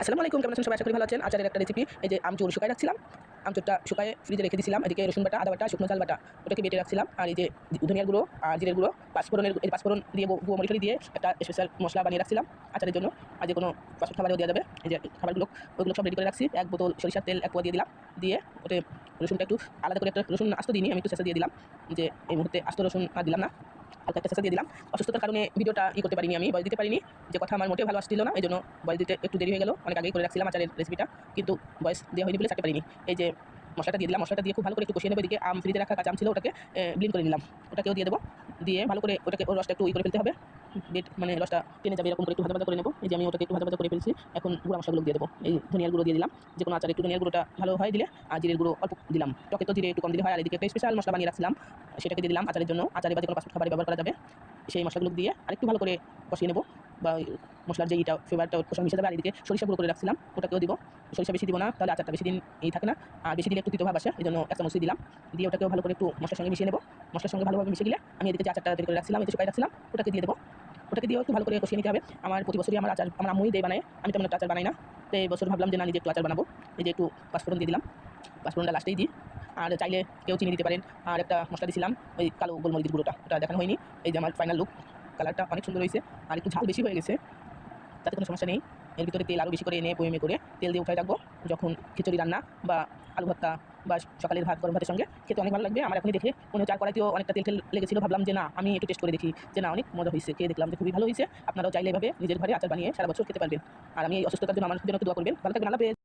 আসসালামু আলাইকুম, কেমন আছেন সবাই? আশা করি ভালো আছেন। আচারের একটা রেসিপি এই যে আমচুর শুকায় রাখছিলাম। আমচুরটা শুকায় ফ্রিজে রেখে দিয়েছিলাম এদিকে রসুন বাটা, আদা বাটা, শুকনো চাল বাটা, ওটাকে বেটে রাখছিলাম। আর এই যে ধনিয়ার গুঁড়ো, আর জিরের গুঁড়ো, পাঁচফোড়নের এই পাঁচফোড়ন দিয়ে গুঁড়ো মরিচড়ি দিয়ে একটা স্পেশাল মশলা বানিয়ে রাখছিলাম আচারের জন্য। আর যে কোনো পাঁচফোড়ন খাবারও দেওয়া যাবে। এই যে খাবারগুলো, ওগুলো সব রেডি করে রাখছি। এক বোতল সরিষার তেল এক পোয়া দিয়ে দিলাম। দিয়ে ওতে রসুনটা একটু আলাদা করে একটা রসুন আস্ত দিইনি, আমি একটু শেষে দিয়ে দিলাম। যে এই মুহূর্তে আস্ত রসুন আর দিলাম না। হালকা একটা সেশন দিয়ে দিলাম। অসুস্থতার কারণে ভিডিওটা ই করতে পারিনি আমি বয়স দিতে পারিনি। যে কথা আমার মোটেও ভালো আসছিল না এই জন্য বয়স দিতে একটু দেরি হয়ে গেল। অনেক আগেই করে রাখছিলাম আচারের রেসিপিটা কিন্তু বয়স দেওয়া হয়নি বলে ছাড়তে পারিনি। এই যে মশলাটা দিয়ে দিলাম, মশলাটা দিয়ে খুব ভালো করে একটু কষিয়ে নেব এদিকে। আম ফ্রিজে রাখা কাঁচা আম ছিল ওটাকে ব্লিন করে নিলাম। ওটাকেও দিয়ে দেবো। দিয়ে ভালো করে ওটাকে ওর রসটা একটু ই করে ফেলতে হবে। বেট মানে রসটা টেনে যাবে এরকম করে একটু ভাজা করে নেব। এই যে আমি ওটাকে একটু ভাজা করে ফেলছি, এখন গুঁড়া মশলাগুলো দিয়ে দেবো। এই ধনিয়ার গুঁড়ো দিয়ে দিলাম। যে কোনো আচার একটু ধনিয়ার গুঁড়োটা ভালো হয় দিলে, আর জিরের গুঁড়ো অল্প দিলাম। টকে তো জিরে একটু কম দিলে হয়, আর এদিকে একটা স্পেশাল মশলা বানিয়ে রাখছিলাম, সেটাকে দিয়ে দিলাম আচারের জন্য। আচারে বা যে কোনো পাসপোর্ট খাবারে ব্যবহার করা যাবে। সেই মশলাগুলো দিয়ে আরেকটু ভালো করে কষিয়ে নেব, বা ওই মশলার যে ইটা ফ্লেভারটা ওর সঙ্গে মিশে যাবে, আর এদিকে সরিষা গুঁড়ো করে রাখছিলাম, ওটাকেও দিব। সরিষা বেশি দিব না, তাহলে আচারটা বেশি দিন এই থাকে না। আর বেশি দিলে একটু তিতো ভাব আসে এই জন্য এক চামচ দিলাম। দিয়ে ওটাকেও ভালো করে একটু মশলার সঙ্গে মিশিয়ে নেব। মশলার সঙ্গে ভালোভাবে মিশে গেলে আমি এদিকে যে আচারটা তৈরি করে রাখছিলাম এতে শুকাই রাখছিলাম, ওটাকে দিয়ে দেবো। ওটাকে দিয়েও একটু ভালো করে কষিয়ে নিতে হবে। আমার প্রতি বছরই আমার আচার, আমার আম্মুই দিয়ে বানায়, আমি তেমন একটা আচার বানাই না। তো এই বছর ভাবলাম যে না, নিজে একটু আচার বানাবো। এই যে একটু পাঁচফোড়ন দিয়ে দিলাম। পাঁচফোড়নটা লাস্টেই দিই। আর চাইলে কেউ চিনি দিতে পারেন। আর একটা মশলা দিয়েছিলাম ওই কালো গোলমরিচের গুঁড়োটা। ওটা দেখানো হয়নি। এই যে আমার ফাইনাল লুক কালারটা অনেক সুন্দর হয়েছে। আর একটু ঝাল বেশি হয়ে গেছে। তাতে কোনো সমস্যা নেই। এর ভিতরে তেল আরও বেশি করে এনে বয়েমে করে তেল দিয়ে উঠায় রাখব। যখন খিচুড়ি রান্না বা আলু ভর্তা বা সকালের ভাত, গরম ভাতের সঙ্গে খেতে অনেক ভালো লাগবে। আমার এখনই দেখে হচ্ছে আর কড়াইতেও অনেকটা তেল তেল লেগেছিল। ভাবলাম যে না, আমি একটু টেস্ট করে দেখি। যে না, অনেক মজা হয়েছে। খেয়ে দেখলাম যে খুবই ভালো হয়েছে। আপনারাও চাইলে এভাবে নিজের ঘরে আচার বানিয়ে সারা বছর খেতে পারবেন। আর আমি এই অসুস্থতার জন্য আমার জন্য দোয়া করবেন। ভালো থাকবেন।